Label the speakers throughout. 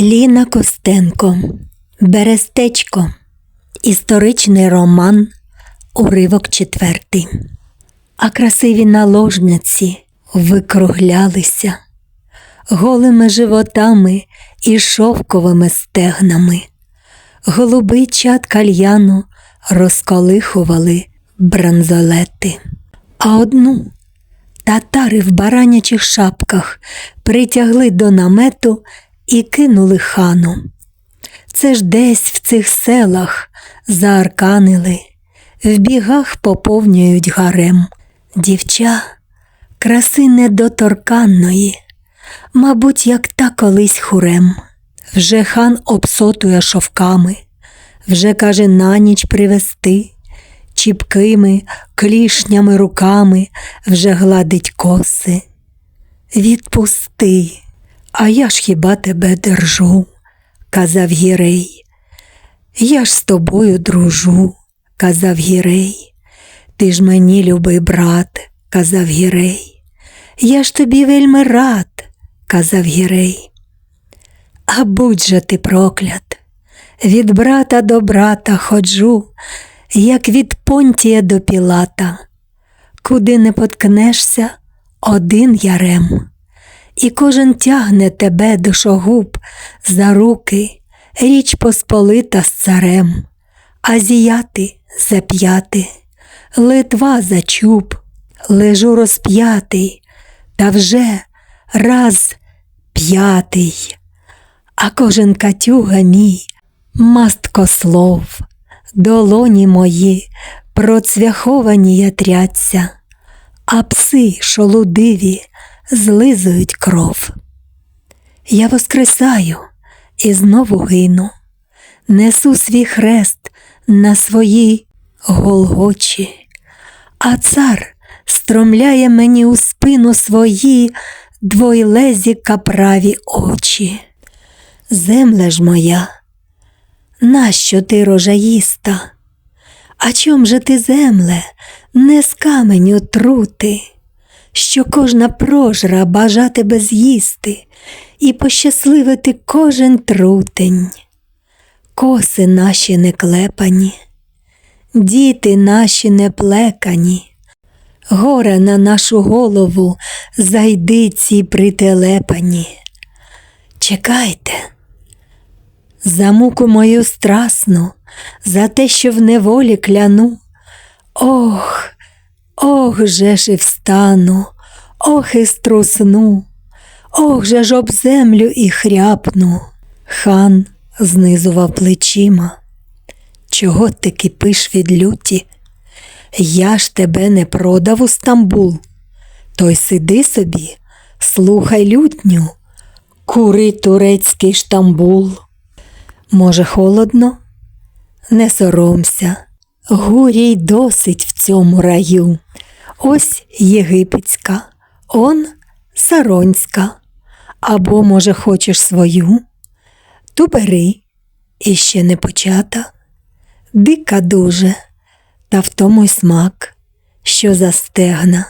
Speaker 1: Ліна Костенко Берестечко. Історичний роман. Уривок четвертий. А красиві наложниці викруглялися голими животами і шовковими стегнами. Голубий чад кальяну розколихували бранзолети. А одну татари в баранячих шапках притягли до намету і кинули хану. Це ж десь в цих селах заарканили, в бігах поповнюють гарем. Дівча краси недоторканної, мабуть, як та колись хурем. Вже хан обсотує шовками, вже каже на ніч привести, чіпкими, клішнями руками вже гладить коси. Відпусти, а я ж хіба тебе держу, казав Гірей. Я ж з тобою дружу, казав Гірей. Ти ж мені, любий брат, казав Гірей. Я ж тобі вельми рад, казав Гірей. А будь же ти проклят, від брата до брата ходжу, як від понтія до пілата, куди не поткнешся, один ярем, і кожен тягне тебе душогуб за руки, річ посполита з царем, азіяти зап'яти, Литва за чуб, лежу розп'ятий, та вже раз п'ятий, а кожен катюга мій, масткослов, долоні мої процвяховані ятряться, а пси шолудиві злизують кров. Я воскресаю і знову гину, несу свій хрест на своїй голгочі, а цар стромляє мені у спину свої двойлезі каправі очі. Земле ж моя, нащо ти рожаїста? А чом же ти, земле, не з каменю трути, що кожна прожра бажа тебе з'їсти і пощасливити кожен трутень, коси наші не клепані, діти наші не плекані, горе на нашу голову зайди ці прителепані. Чекайте, за муку мою страсну, за те, що в неволі кляну. Ох, ох же ж і встану, ох і струсну, ох же ж об землю і хряпну. Хан знизував плечима. Чого ти кипиш від люті? Я ж тебе не продав у Стамбул. То й сиди собі, слухай лютню, кури турецький штамбул. Може, холодно? Не соромся, гурій досить в цьому раю. Ось єгипетська, он саронська. Або, може, хочеш свою, ту бери, і ще не почата, дика дуже, та в тому й смак, що за стегна,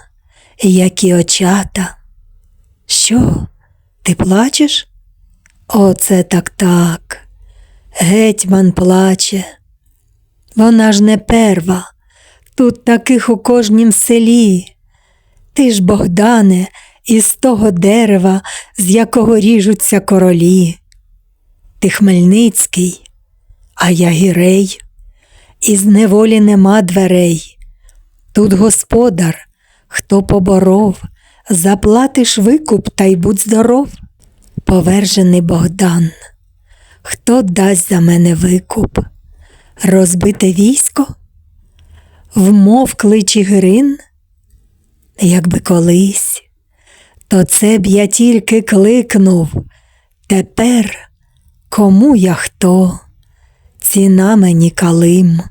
Speaker 1: які очата. Що, ти плачеш? Оце так так. Гетьман плаче. Вона ж не перва, тут таких у кожнім селі. Ти ж, Богдане, із того дерева, з якого ріжуться королі. Ти Хмельницький, а я гірей, із неволі нема дверей. Тут господар, хто поборов, заплатиш викуп та й будь здоров. Повержений Богдан. Хто дасть за мене викуп? Розбите військо? Вмовкли Чигирин? Якби колись, то це б я тільки кликнув. Тепер кому я хто? Ціна мені калим,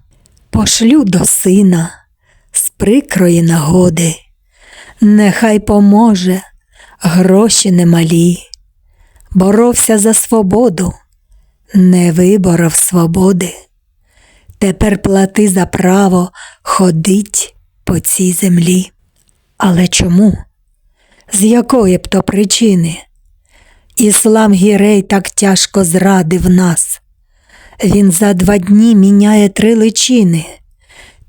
Speaker 1: пошлю до сина з прикрої нагоди. Нехай поможе, гроші немалі, боровся за свободу не виборов свободи. Тепер плати за право ходить по цій землі. Але чому? З якої б то причини? Іслам Гірей так тяжко зрадив нас. Він за два дні міняє три личини,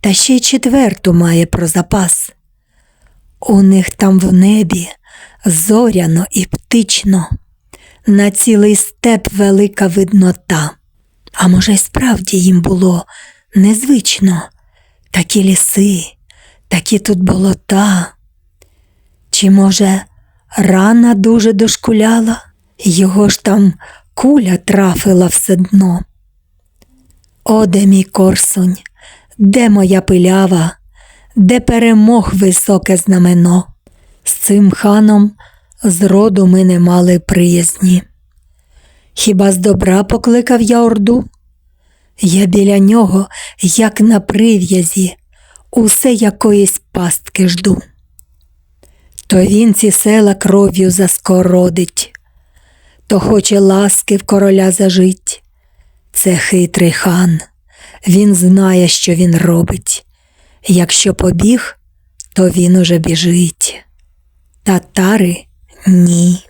Speaker 1: та ще й четверту має про запас. У них там в небі зоряно і птично, на цілий степ велика виднота. А може, й справді їм було незвично такі ліси, такі тут болота. Чи, може, рана дуже дошкуляла, його ж там куля трафила все дно. О, де мій корсунь, де моя пилява, де перемог високе знамено? З цим ханом зроду ми не мали приязні. Хіба з добра покликав я орду? Я біля нього, як на прив'язі, усе якоїсь пастки жду. То він ці села кров'ю заскородить, то хоче ласки в короля зажить. Це хитрий хан, він знає, що він робить. Якщо побіг, то він уже біжить. Татари ні.